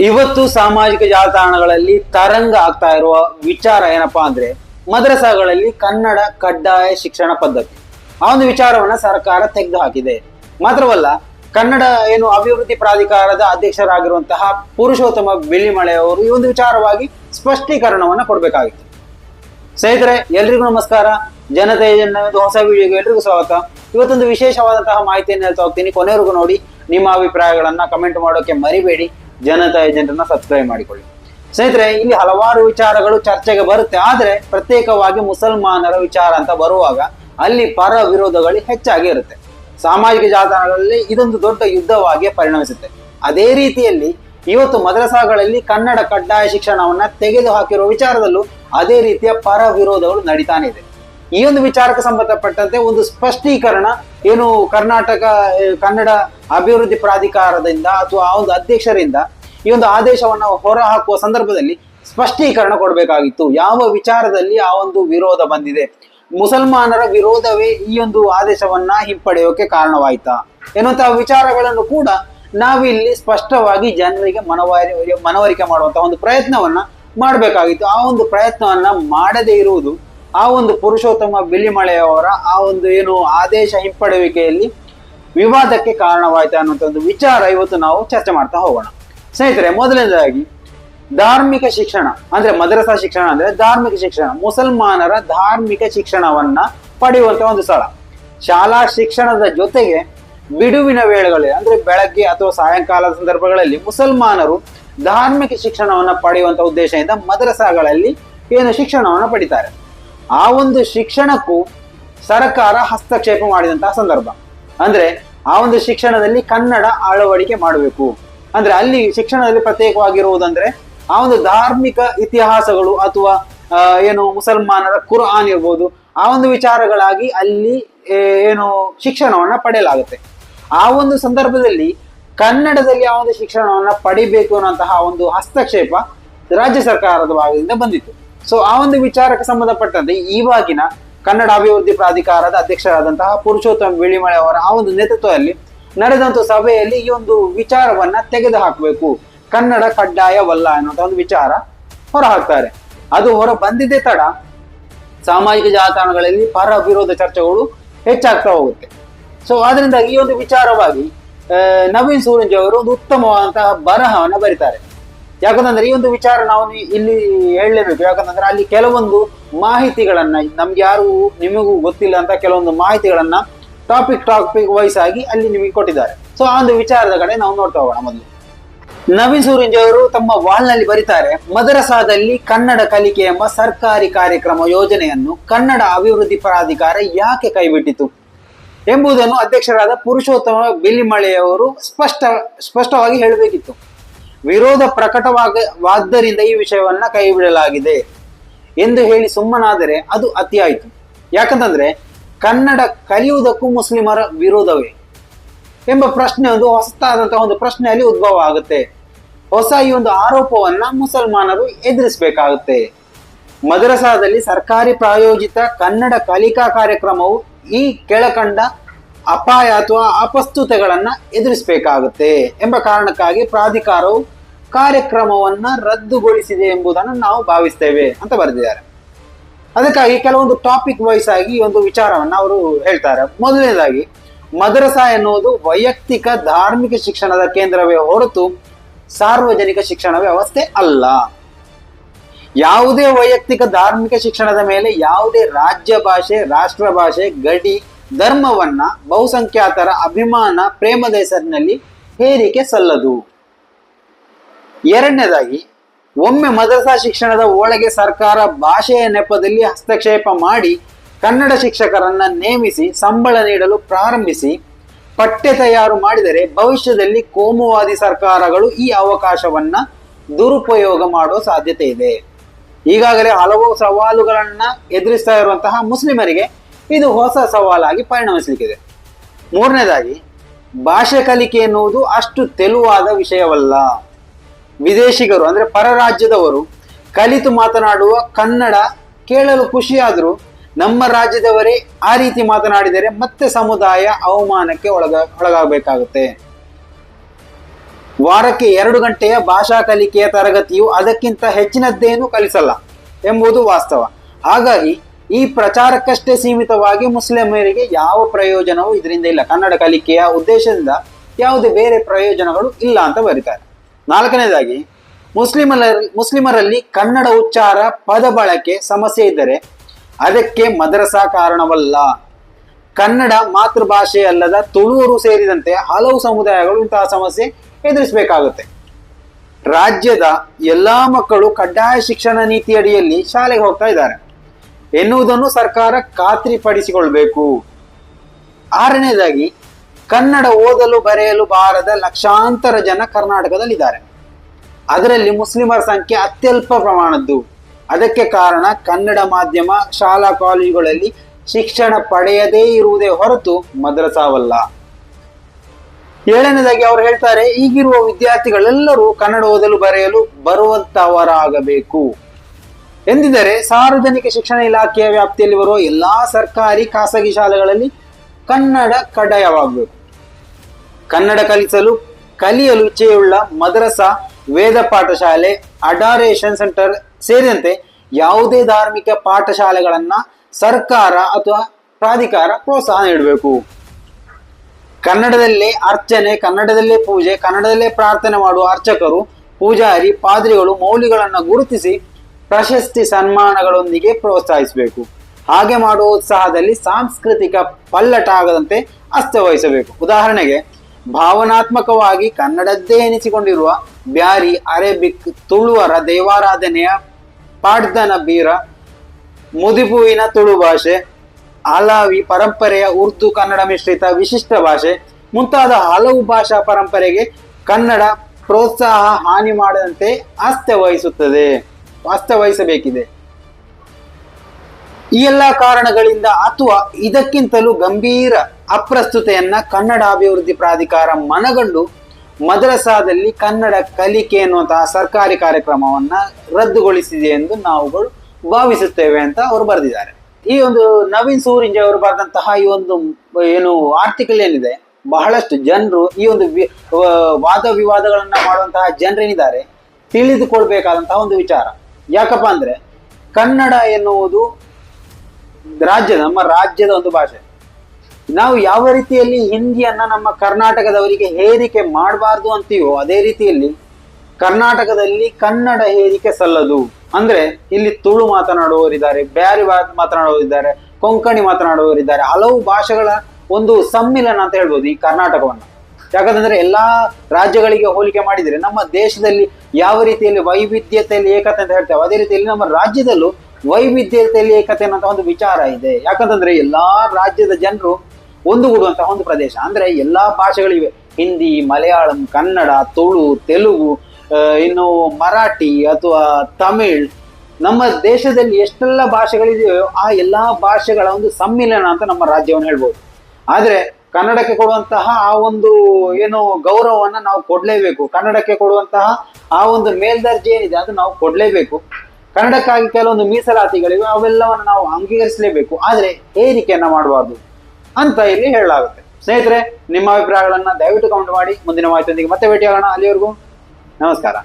ಇವತ್ತು ಸಾಮಾಜಿಕ ಜಾಲತಾಣಗಳಲ್ಲಿ ತರಂಗ ಆಗ್ತಾ ಇರುವ ವಿಚಾರ ಏನಪ್ಪಾ ಅಂದ್ರೆ ಮದ್ರಸಾಗಳಲ್ಲಿ ಕನ್ನಡ ಕಡ್ಡಾಯ ಶಿಕ್ಷಣ ಪದ್ಧತಿ. ಆ ಒಂದು ವಿಚಾರವನ್ನ ಸರ್ಕಾರ ತೆಗೆದು ಹಾಕಿದೆ ಮಾತ್ರವಲ್ಲ, ಕನ್ನಡ ಏನು ಅಭಿವೃದ್ಧಿ ಪ್ರಾಧಿಕಾರದ ಅಧ್ಯಕ್ಷರಾಗಿರುವಂತಹ ಪುರುಷೋತ್ತಮ ಬೆಳ್ಳಿಮಳೆ ಅವರು ಈ ಒಂದು ವಿಚಾರವಾಗಿ ಸ್ಪಷ್ಟೀಕರಣವನ್ನ ಕೊಡಬೇಕಾಗಿತ್ತು. ಸ್ನೇಹಿತರೆ, ಎಲ್ರಿಗೂ ನಮಸ್ಕಾರ. ಜನತೆ ಒಂದು ಹೊಸ ವಿಡಿಯೋಗೆ ಎಲ್ರಿಗೂ ಸ್ವಾಗತ. ಇವತ್ತೊಂದು ವಿಶೇಷವಾದಂತಹ ಮಾಹಿತಿಯನ್ನು ಹೇಳ್ತಾ ಹೋಗ್ತೀನಿ. ಕೊನೆವರೆಗೂ ನೋಡಿ, ನಿಮ್ಮ ಅಭಿಪ್ರಾಯಗಳನ್ನ ಕಮೆಂಟ್ ಮಾಡೋಕೆ ಮರಿಬೇಡಿ. ಜನತಾ ಏಜೆಂಟನ್ನು ಸಬ್ಸ್ಕ್ರೈಬ್ ಮಾಡಿಕೊಳ್ಳಿ. ಸ್ನೇಹಿತರೆ, ಇಲ್ಲಿ ಹಲವಾರು ವಿಚಾರಗಳು ಚರ್ಚೆಗೆ ಬರುತ್ತೆ. ಆದರೆ, ಪ್ರತ್ಯೇಕವಾಗಿ ಮುಸಲ್ಮಾನರ ವಿಚಾರ ಅಂತ ಬರುವಾಗ ಅಲ್ಲಿ ಪರ ವಿರೋಧಗಳು ಹೆಚ್ಚಾಗಿ ಇರುತ್ತೆ. ಸಾಮಾಜಿಕ ಜಾಲತಾಣಗಳಲ್ಲಿ ಇದೊಂದು ದೊಡ್ಡ ಯುದ್ಧವಾಗಿ ಪರಿಣಮಿಸುತ್ತೆ. ಅದೇ ರೀತಿಯಲ್ಲಿ ಇವತ್ತು ಮದ್ರಸಾಗಳಲ್ಲಿ ಕನ್ನಡ ಕಡ್ಡಾಯ ಶಿಕ್ಷಣವನ್ನ ತೆಗೆದು ಹಾಕಿರೋ ವಿಚಾರದಲ್ಲೂ ಅದೇ ರೀತಿಯ ಪರ ವಿರೋಧಗಳು ನಡೀತಾನೆ ಇದೆ. ಈ ಒಂದು ವಿಚಾರಕ್ಕೆ ಸಂಬಂಧಪಟ್ಟಂತೆ ಒಂದು ಸ್ಪಷ್ಟೀಕರಣ, ಏನು ಕರ್ನಾಟಕ ಕನ್ನಡ ಅಭಿವೃದ್ಧಿ ಪ್ರಾಧಿಕಾರದಿಂದ ಅಥವಾ ಆ ಒಂದು ಅಧ್ಯಕ್ಷರಿಂದ ಈ ಒಂದು ಆದೇಶವನ್ನು ಹೊರ ಹಾಕುವ ಸಂದರ್ಭದಲ್ಲಿ ಸ್ಪಷ್ಟೀಕರಣ ಕೊಡಬೇಕಾಗಿತ್ತು. ಯಾವ ವಿಚಾರದಲ್ಲಿ ಆ ಒಂದು ವಿರೋಧ ಬಂದಿದೆ? ಮುಸಲ್ಮಾನರ ವಿರೋಧವೇ ಈ ಒಂದು ಆದೇಶವನ್ನ ಹಿಂಪಡೆಯೋಕೆ ಕಾರಣವಾಯ್ತಾ? ಎನ್ನುವಂತಹ ವಿಚಾರಗಳನ್ನು ಕೂಡ ನಾವಿಲ್ಲಿ ಸ್ಪಷ್ಟವಾಗಿ ಜನರಿಗೆ ಮನವರಿ, ಮನವರಿಕೆ ಮಾಡುವಂತಹ ಒಂದು ಪ್ರಯತ್ನವನ್ನ ಮಾಡಬೇಕಾಗಿತ್ತು. ಆ ಒಂದು ಪ್ರಯತ್ನವನ್ನ ಮಾಡದೇ ಇರುವುದು ಆ ಒಂದು ಪುರುಷೋತ್ತಮ ಬಿಲಿಮಳೆಯವರ ಆ ಒಂದು ಏನು ಆದೇಶ ಹಿಂಪಡೆಯುವಿಕೆಯಲ್ಲಿ ವಿವಾದಕ್ಕೆ ಕಾರಣವಾಯಿತು ಅನ್ನುವಂಥ ಒಂದು ವಿಚಾರ ಇವತ್ತು ನಾವು ಚರ್ಚೆ ಮಾಡ್ತಾ ಹೋಗೋಣ. ಸ್ನೇಹಿತರೆ, ಮೊದಲನೇದಾಗಿ ಧಾರ್ಮಿಕ ಶಿಕ್ಷಣ, ಅಂದ್ರೆ ಮದ್ರಸಾ ಶಿಕ್ಷಣ ಅಂದ್ರೆ ಧಾರ್ಮಿಕ ಶಿಕ್ಷಣ, ಮುಸಲ್ಮಾನರ ಧಾರ್ಮಿಕ ಶಿಕ್ಷಣವನ್ನ ಪಡೆಯುವಂತ ಒಂದು ಸ್ಥಳ. ಶಾಲಾ ಶಿಕ್ಷಣದ ಜೊತೆಗೆ ಬಿಡುವಿನ ವೇಳೆಗಳಲ್ಲಿ, ಅಂದ್ರೆ ಬೆಳಗ್ಗೆ ಅಥವಾ ಸಾಯಂಕಾಲದ ಸಂದರ್ಭಗಳಲ್ಲಿ ಮುಸಲ್ಮಾನರು ಧಾರ್ಮಿಕ ಶಿಕ್ಷಣವನ್ನ ಪಡೆಯುವಂತ ಉದ್ದೇಶದಿಂದ ಮದ್ರಸಾಗಳಲ್ಲಿ ಏನು ಶಿಕ್ಷಣವನ್ನು ಪಡಿತಾರೆ. ಆ ಒಂದು ಶಿಕ್ಷಣಕ್ಕೂ ಸರ್ಕಾರ ಹಸ್ತಕ್ಷೇಪ ಮಾಡಿದಂತಹ ಸಂದರ್ಭ. ಅಂದ್ರೆ ಆ ಒಂದು ಶಿಕ್ಷಣದಲ್ಲಿ ಕನ್ನಡ ಅಳವಡಿಕೆ ಮಾಡಬೇಕು. ಅಂದ್ರೆ ಅಲ್ಲಿ ಶಿಕ್ಷಣದಲ್ಲಿ ಪ್ರತ್ಯೇಕವಾಗಿರುವುದಂದ್ರೆ ಆ ಒಂದು ಧಾರ್ಮಿಕ ಇತಿಹಾಸಗಳು ಅಥವಾ ಏನು ಮುಸಲ್ಮಾನರ ಕುರ್ಆನ್ ಇರ್ಬೋದು, ಆ ಒಂದು ವಿಚಾರಗಳಾಗಿ ಅಲ್ಲಿ ಏನು ಶಿಕ್ಷಣವನ್ನ ಪಡೆಯಲಾಗುತ್ತೆ. ಆ ಒಂದು ಸಂದರ್ಭದಲ್ಲಿ ಕನ್ನಡದಲ್ಲಿ ಆ ಒಂದು ಶಿಕ್ಷಣವನ್ನ ಪಡಿಬೇಕು ಅನ್ನುವಂತಹ ಒಂದು ಹಸ್ತಕ್ಷೇಪ ರಾಜ್ಯ ಸರ್ಕಾರದ ಭಾಗದಿಂದ ಬಂದಿತ್ತು. ಸೊ ಆ ಒಂದು ವಿಚಾರಕ್ಕೆ ಸಂಬಂಧಪಟ್ಟಂತೆ ಇವಾಗಿನ ಕನ್ನಡ ಅಭಿವೃದ್ಧಿ ಪ್ರಾಧಿಕಾರದ ಅಧ್ಯಕ್ಷರಾದಂತಹ ಪುರುಷೋತ್ತಮ ಬಿಳಿಮಳೆ ಅವರ ಆ ಒಂದು ನೇತೃತ್ವದಲ್ಲಿ ನಡೆದಂತ ಸಭೆಯಲ್ಲಿ ಈ ಒಂದು ವಿಚಾರವನ್ನ ತೆಗೆದು ಹಾಕಬೇಕು ಕನ್ನಡ ಕಡ್ಡಾಯವಲ್ಲ ಅನ್ನೋ ಒಂದು ವಿಚಾರ ಹೊರ ಹಾಕ್ತಾರೆ ಅದು ಹೊರ ಬಂದಿದ್ದೇ ತಡ ಸಾಮಾಜಿಕ ಜಾಲತಾಣಗಳಲ್ಲಿ ಪರ ವಿರೋಧ ಚರ್ಚೆಗಳು ಹೆಚ್ಚಾಗ್ತಾ ಹೋಗುತ್ತೆ. ಸೊ ಆದ್ರಿಂದ ಈ ಒಂದು ವಿಚಾರವಾಗಿ ನವೀನ್ ಸೂರಂಜಿ ಅವರು ಒಂದು ಉತ್ತಮವಾದಂತಹ ಬರಹವನ್ನು ಬರೀತಾರೆ. ಯಾಕಂತಂದ್ರೆ ಈ ಒಂದು ವಿಚಾರ ನಾವು ಇಲ್ಲಿ ಹೇಳಲೇಬೇಕು. ಯಾಕಂತಂದ್ರೆ ಅಲ್ಲಿ ಕೆಲವೊಂದು ಮಾಹಿತಿಗಳನ್ನ ನಮ್ಗೆ ಯಾರು ನಿಮಗೂ ಗೊತ್ತಿಲ್ಲ ಅಂತ ಕೆಲವೊಂದು ಮಾಹಿತಿಗಳನ್ನ ಟಾಪಿಕ್ ಟಾಪಿಕ್ ವೈಸ್ ಆಗಿ ಅಲ್ಲಿ ನಿಮಗೆ ಕೊಟ್ಟಿದ್ದಾರೆ. ಸೊ ಆ ಒಂದು ವಿಚಾರದ ಕಡೆ ನಾವು ನೋಡ್ತಾ ಹೋಗೋಣ ಮೊದಲು. ನವೀನ್ ಸೂರಿಂಜ್ ಅವರು ತಮ್ಮ ವಾಲ್ನಲ್ಲಿ ಬರೀತಾರೆ, ಮದರಸಾದಲ್ಲಿ ಕನ್ನಡ ಕಲಿಕೆ ಎಂಬ ಸರ್ಕಾರಿ ಕಾರ್ಯಕ್ರಮ ಯೋಜನೆಯನ್ನು ಕನ್ನಡ ಅಭಿವೃದ್ಧಿ ಪ್ರಾಧಿಕಾರ ಯಾಕೆ ಕೈಬಿಟ್ಟಿತು? ಎಂಬುದನ್ನು ಅಧ್ಯಕ್ಷರಾದ ಪುರುಷೋತ್ತಮ ಬಿಲಿಮಳೆಯವರು ಸ್ಪಷ್ಟ ಸ್ಪಷ್ಟವಾಗಿ ಹೇಳಬೇಕಿತ್ತು. ವಿರೋಧ ಪ್ರಕಟವಾಗವಾದ್ದರಿಂದ ಈ ವಿಷಯವನ್ನ ಕೈಬಿಡಲಾಗಿದೆ ಎಂದು ಹೇಳಿ ಸುಮ್ಮನಾದರೆ ಅದು ಅತಿಯಾಯಿತು ಯಾಕಂತಂದ್ರೆ, ಕನ್ನಡ ಕಲಿಯುವುದಕ್ಕೂ ಮುಸ್ಲಿಮರ ವಿರೋಧವೇ ಎಂಬ ಪ್ರಶ್ನೆ ಒಂದು ಹೊಸತಾದಂತಹ ಒಂದು ಪ್ರಶ್ನೆಯಲ್ಲಿ ಉದ್ಭವ ಆಗುತ್ತೆ. ಹೊಸ ಈ ಒಂದು ಆರೋಪವನ್ನ ಮುಸಲ್ಮಾನರು ಎದುರಿಸಬೇಕಾಗುತ್ತೆ. ಮದ್ರಸಾದಲ್ಲಿ ಸರ್ಕಾರಿ ಪ್ರಾಯೋಜಿತ ಕನ್ನಡ ಕಲಿಕಾ ಕಾರ್ಯಕ್ರಮವು ಈ ಕೆಳಕಂಡ ಅಪಾಯ ಅಥವಾ ಅಪಸ್ತುತೆಗಳನ್ನ ಎದುರಿಸಬೇಕಾಗುತ್ತೆ ಎಂಬ ಕಾರಣಕ್ಕಾಗಿ ಪ್ರಾಧಿಕಾರವು ಕಾರ್ಯಕ್ರಮವನ್ನ ರದ್ದುಗೊಳಿಸಿದೆ ಎಂಬುದನ್ನು ನಾವು ಭಾವಿಸ್ತೇವೆ ಅಂತ ಬರೆದಿದ್ದಾರೆ. ಅದಕ್ಕಾಗಿ ಕೆಲವೊಂದು ಟಾಪಿಕ್ ವೈಸ್ ಆಗಿ ಒಂದು ವಿಚಾರವನ್ನ ಅವರು ಹೇಳ್ತಾರೆ. ಮೊದಲನೇದಾಗಿ, ಮದ್ರಸಾ ಎನ್ನುವುದು ವೈಯಕ್ತಿಕ ಧಾರ್ಮಿಕ ಶಿಕ್ಷಣದ ಕೇಂದ್ರವೇ ಹೊರತು ಸಾರ್ವಜನಿಕ ಶಿಕ್ಷಣ ವ್ಯವಸ್ಥೆ ಅಲ್ಲ. ಯಾವುದೇ ವೈಯಕ್ತಿಕ ಧಾರ್ಮಿಕ ಶಿಕ್ಷಣದ ಮೇಲೆ ಯಾವುದೇ ರಾಜ್ಯ ಭಾಷೆ, ರಾಷ್ಟ್ರ ಭಾಷೆ, ಗಡಿ, ಧರ್ಮವನ್ನ ಬಹುಸಂಖ್ಯಾತರ ಅಭಿಮಾನ ಪ್ರೇಮದ ಹೆಸರಿನಲ್ಲಿ ಹೇರಿಕೆ ಸಲ್ಲದು. ಎರಡನೇದಾಗಿ, ಒಮ್ಮೆ ಮದ್ರಸಾ ಶಿಕ್ಷಣದ ಒಳಗೆ ಸರ್ಕಾರ ಭಾಷೆಯ ನೆಪದಲ್ಲಿ ಹಸ್ತಕ್ಷೇಪ ಮಾಡಿ ಕನ್ನಡ ಶಿಕ್ಷಕರನ್ನ ನೇಮಿಸಿ ಸಂಬಳ ನೀಡಲು ಪ್ರಾರಂಭಿಸಿ, ಪಠ್ಯ ತಯಾರು ಮಾಡಿದರೆ ಭವಿಷ್ಯದಲ್ಲಿ ಕೋಮುವಾದಿ ಸರ್ಕಾರಗಳು ಈ ಅವಕಾಶವನ್ನ ದುರುಪಯೋಗ ಮಾಡುವ ಸಾಧ್ಯತೆ ಇದೆ. ಈಗಾಗಲೇ ಹಲವು ಸವಾಲುಗಳನ್ನ ಎದುರಿಸ್ತಾ ಇರುವಂತಹ ಮುಸ್ಲಿಮರಿಗೆ ಇದು ಹೊಸ ಸವಾಲಾಗಿ ಪರಿಣಮಿಸಲಿಕ್ಕಿದೆ. ಮೂರನೇದಾಗಿ, ಭಾಷೆ ಕಲಿಕೆ ಎನ್ನುವುದು ಅಷ್ಟು ತೆಲುವಾದ ವಿಷಯವಲ್ಲ. ವಿದೇಶಿಗರು, ಅಂದರೆ ಪರ ರಾಜ್ಯದವರು ಕಲಿತು ಮಾತನಾಡುವ ಕನ್ನಡ ಕೇಳಲು ಖುಷಿಯಾದರೂ, ನಮ್ಮ ರಾಜ್ಯದವರೇ ಆ ರೀತಿ ಮಾತನಾಡಿದರೆ ಮತ್ತೆ ಸಮುದಾಯ ಅವಮಾನಕ್ಕೆ ಒಳಗ, ಒಳಗಾಗಬೇಕಾಗುತ್ತೆ. ವಾರಕ್ಕೆ ಎರಡು ಗಂಟೆಯ ಭಾಷಾ ಕಲಿಕೆಯ ತರಗತಿಯು ಅದಕ್ಕಿಂತ ಹೆಚ್ಚಿನದ್ದೇನು ಕಲಿಸಲ್ಲ ಎಂಬುದು ವಾಸ್ತವ. ಹಾಗಾಗಿ ಈ ಪ್ರಚಾರಕ್ಕಷ್ಟೇ ಸೀಮಿತವಾಗಿ ಮುಸ್ಲಿಮರಿಗೆ ಯಾವ ಪ್ರಯೋಜನವೂ ಇದರಿಂದ ಇಲ್ಲ. ಕನ್ನಡ ಕಲಿಕೆಯ ಉದ್ದೇಶದಿಂದ ಯಾವುದೇ ಬೇರೆ ಪ್ರಯೋಜನಗಳು ಇಲ್ಲ ಅಂತ ಬರೀತಾರೆ. ನಾಲ್ಕನೇದಾಗಿ ಮುಸ್ಲಿಮರ ಮುಸ್ಲಿಮರಲ್ಲಿ ಕನ್ನಡ ಉಚ್ಚಾರ ಪದ ಬಳಕೆ ಸಮಸ್ಯೆ ಇದ್ದರೆ ಅದಕ್ಕೆ ಮದ್ರಸಾ ಕಾರಣವಲ್ಲ. ಕನ್ನಡ ಮಾತೃಭಾಷೆ ಅಲ್ಲದ ತುಳುವರು ಸೇರಿದಂತೆ ಹಲವು ಸಮುದಾಯಗಳು ಇಂತಹ ಸಮಸ್ಯೆ ಎದುರಿಸಬೇಕಾಗುತ್ತೆ. ರಾಜ್ಯದ ಎಲ್ಲಾ ಮಕ್ಕಳು ಕಡ್ಡಾಯ ಶಿಕ್ಷಣ ನೀತಿ ಅಡಿಯಲ್ಲಿ ಶಾಲೆಗೆ ಹೋಗ್ತಾ ಇದ್ದಾರೆ. ಎನ್ನುವುದನ್ನು ಸರ್ಕಾರ ಖಾತ್ರಿಪಡಿಸಿಕೊಳ್ಬೇಕು. ಆರನೇದಾಗಿ ಕನ್ನಡ ಓದಲು ಬರೆಯಲು ಬಾರದ ಲಕ್ಷಾಂತರ ಜನ ಕರ್ನಾಟಕದಲ್ಲಿ ಇದ್ದಾರೆ ಅದರಲ್ಲಿ ಮುಸ್ಲಿಮರ ಸಂಖ್ಯೆ ಅತ್ಯಲ್ಪ ಪ್ರಮಾಣದ್ದು. ಅದಕ್ಕೆ ಕಾರಣ ಕನ್ನಡ ಮಾಧ್ಯಮ, ಶಾಲಾ ಕಾಲೇಜುಗಳಲ್ಲಿ ಶಿಕ್ಷಣ ಪಡೆಯದೇ ಇರುವುದೇ ಹೊರತು ಮದ್ರಸಾವಲ್ಲ. ಏಳನೇದಾಗಿ ಅವರು ಹೇಳ್ತಾರೆ, ಈಗಿರುವ ವಿದ್ಯಾರ್ಥಿಗಳೆಲ್ಲರೂ ಕನ್ನಡ ಓದಲು ಬರೆಯಲು ಬರುವಂತವರಾಗಬೇಕು. ಎಂದಿದ್ದರೆ ಸಾರ್ವಜನಿಕ ಶಿಕ್ಷಣ ಇಲಾಖೆಯ ವ್ಯಾಪ್ತಿಯಲ್ಲಿ ಬರುವ ಎಲ್ಲಾ ಸರ್ಕಾರಿ ಖಾಸಗಿ ಶಾಲೆಗಳಲ್ಲಿ ಕನ್ನಡ ಕಡ್ಡಾಯವಾಗಬೇಕು. ಕನ್ನಡ ಕಲಿಸಲು ಕಲಿಯಲು ಇಚ್ಛೆಯುಳ್ಳ ಮದ್ರಸಾ, ವೇದ ಪಾಠಶಾಲೆ, ಅಡಾರೇಷನ್ ಸೆಂಟರ್ ಸೇರಿದಂತೆ ಯಾವುದೇ ಧಾರ್ಮಿಕ ಪಾಠಶಾಲೆಗಳನ್ನ ಸರ್ಕಾರ ಅಥವಾ ಪ್ರಾಧಿಕಾರ ಪ್ರೋತ್ಸಾಹ ನೀಡಬೇಕು. ಕನ್ನಡದಲ್ಲೇ ಅರ್ಚನೆ, ಕನ್ನಡದಲ್ಲೇ ಪೂಜೆ, ಕನ್ನಡದಲ್ಲೇ ಪ್ರಾರ್ಥನೆ ಮಾಡುವ ಅರ್ಚಕರು, ಪೂಜಾರಿ, ಪಾದ್ರಿಗಳು, ಮೌಲ್ಯಗಳನ್ನು ಗುರುತಿಸಿ ಪ್ರಶಸ್ತಿ ಸನ್ಮಾನಗಳೊಂದಿಗೆ ಪ್ರೋತ್ಸಾಹಿಸಬೇಕು. ಹಾಗೆ ಮಾಡುವ ಉತ್ಸಾಹದಲ್ಲಿ ಸಾಂಸ್ಕೃತಿಕ ಪಲ್ಲಟ ಆಗದಂತೆ ಅಸ್ತವಹಿಸಬೇಕು ಉದಾಹರಣೆಗೆ ಭಾವನಾತ್ಮಕವಾಗಿ ಕನ್ನಡದ್ದೇ ಎನಿಸಿಕೊಂಡಿರುವ ಬ್ಯಾರಿ ಅರೇಬಿಕ್ ತುಳುವರ ದೇವಾರಾಧನೆಯ ಪಾಡ್ದನ ಬೀರ, ಮುದಿಪುವಿನ ತುಳು ಭಾಷೆ ಅಲಾವಿ ಪರಂಪರೆಯ ಉರ್ದು ಕನ್ನಡ ಮಿಶ್ರಿತ ವಿಶಿಷ್ಟ ಭಾಷೆ, ಮುಂತಾದ ಹಲವು ಭಾಷಾ ಪರಂಪರೆಗೆ ಕನ್ನಡ ಪ್ರೋತ್ಸಾಹ ಹಾನಿ ಮಾಡದಂತೆ ಅಸ್ತವಹಿಸುತ್ತದೆ ಅಸ್ತವಹಿಸಬೇಕಿದೆ ಈ ಎಲ್ಲ ಕಾರಣಗಳಿಂದ ಅಥವಾ ಇದಕ್ಕಿಂತಲೂ ಗಂಭೀರ ಅಪ್ರಸ್ತುತೆಯನ್ನ ಕನ್ನಡ ಅಭಿವೃದ್ಧಿ ಪ್ರಾಧಿಕಾರ ಮನಗಂಡು ಮದ್ರಸಾದಲ್ಲಿ ಕನ್ನಡ ಕಲಿಕೆ ಎನ್ನುವಂತಹ ಸರ್ಕಾರಿ ಕಾರ್ಯಕ್ರಮವನ್ನ ರದ್ದುಗೊಳಿಸಿದೆ ಎಂದು ನಾವುಗಳು ಭಾವಿಸುತ್ತೇವೆ ಅಂತ ಅವರು ಬರೆದಿದ್ದಾರೆ. ಈ ಒಂದು ನವೀನ್ ಸೂರಿಂಜೆ ಅವರು ಬರೆದಂತಹ ಈ ಒಂದು ಏನು ಆರ್ಟಿಕಲ್ ಏನಿದೆ, ಬಹಳಷ್ಟು ಜನರು ಈ ಒಂದು ವಾದ ವಿವಾದಗಳನ್ನ ಮಾಡುವಂತಹ ಜನರೇನಿದ್ದಾರೆ ತಿಳಿದುಕೊಳ್ಬೇಕಾದಂತಹ ಒಂದು ವಿಚಾರ. ಯಾಕಪ್ಪ ಅಂದ್ರೆ ಕನ್ನಡ ಎನ್ನುವುದು ರಾಜ್ಯದ ನಮ್ಮ ರಾಜ್ಯದ ಒಂದು ಭಾಷೆ. ನಾವು ಯಾವ ರೀತಿಯಲ್ಲಿ ಹಿಂದಿಯನ್ನ ನಮ್ಮ ಕರ್ನಾಟಕದವರಿಗೆ ಹೇರಿಕೆ ಮಾಡಬಾರ್ದು ಅಂತೀವೋ ಅದೇ ರೀತಿಯಲ್ಲಿ ಕರ್ನಾಟಕದಲ್ಲಿ ಕನ್ನಡ ಹೇರಿಕೆ ಸಲ್ಲದು. ಅಂದ್ರೆ ಇಲ್ಲಿ ತುಳು ಮಾತನಾಡುವವರಿದ್ದಾರೆ ಬ್ಯಾರಿ ಮಾತನಾಡುವವರಿದ್ದಾರೆ ಕೊಂಕಣಿ ಮಾತನಾಡುವವರಿದ್ದಾರೆ ಹಲವು ಭಾಷೆಗಳ ಒಂದು ಸಮ್ಮಿಲನ ಅಂತ ಹೇಳ್ಬೋದು ಈ ಕರ್ನಾಟಕವನ್ನು. ಯಾಕಂತಂದ್ರೆ ಎಲ್ಲಾ ರಾಜ್ಯಗಳಿಗೆ ಹೋಲಿಕೆ ಮಾಡಿದ್ರೆ ನಮ್ಮ ದೇಶದಲ್ಲಿ ಯಾವ ರೀತಿಯಲ್ಲಿ ವೈವಿಧ್ಯತೆಯಲ್ಲಿ ಏಕತೆ ಅಂತ ಹೇಳ್ತೇವೆ, ಅದೇ ರೀತಿಯಲ್ಲಿ ನಮ್ಮ ರಾಜ್ಯದಲ್ಲೂ ವೈವಿಧ್ಯತೆಯಲ್ಲಿ ಏಕತೆ ಅನ್ನೋ ಒಂದು ವಿಚಾರ ಇದೆ. ಯಾಕಂತಂದ್ರೆ ಎಲ್ಲಾ ರಾಜ್ಯದ ಜನರು ಒಂದುಗೂಡುವಂತಹ ಒಂದು ಪ್ರದೇಶ. ಅಂದ್ರೆ ಎಲ್ಲಾ ಭಾಷೆಗಳಿವೆ. ಹಿಂದಿ, ಮಲಯಾಳಂ, ಕನ್ನಡ, ತುಳು, ತೆಲುಗು ಇನ್ನು ಮರಾಠಿ ಅಥವಾ ತಮಿಳ್. ನಮ್ಮ ದೇಶದಲ್ಲಿ ಎಷ್ಟೆಲ್ಲ ಭಾಷೆಗಳಿದೆಯೋ ಆ ಎಲ್ಲಾ ಭಾಷೆಗಳ ಒಂದು ಸಮ್ಮಿಲನ ಅಂತ ನಮ್ಮ ರಾಜ್ಯವನ್ನು ಹೇಳ್ಬೋದು. ಆದ್ರೆ ಕನ್ನಡಕ್ಕೆ ಕೊಡುವಂತಹ ಆ ಒಂದು ಏನು ಗೌರವವನ್ನ ನಾವು ಕೊಡಲೇಬೇಕು. ಕನ್ನಡಕ್ಕೆ ಕೊಡುವಂತಹ ಆ ಒಂದು ಮೇಲ್ದರ್ಜೆ ಏನಿದೆ ಅದು ನಾವು ಕೊಡಲೇಬೇಕು. ಕನ್ನಡಕ್ಕಾಗಿ ಕೆಲವೊಂದು ಮೀಸಲಾತಿಗಳಿವೆ, ಅವೆಲ್ಲವನ್ನು ನಾವು ಅಂಗೀಕರಿಸಲೇಬೇಕು. ಆದ್ರೆ ಏರಿಕೆಯನ್ನ ಮಾಡಬಾರ್ದು. ಅಂತ ಇಲ್ಲಿ ಹೇಳಲಾಗುತ್ತೆ. ಸ್ನೇಹಿತರೆ, ನಿಮ್ಮ ಅಭಿಪ್ರಾಯಗಳನ್ನ ದಯವಿಟ್ಟು ಕಮೆಂಟ್ ಮಾಡಿ. ಮುಂದಿನ ಮಾಹಿತಿಯೊಂದಿಗೆ ಮತ್ತೆ ಭೇಟಿಯಾಗೋಣ. ಅಲ್ಲಿವರೆಗೂ ನಮಸ್ಕಾರ.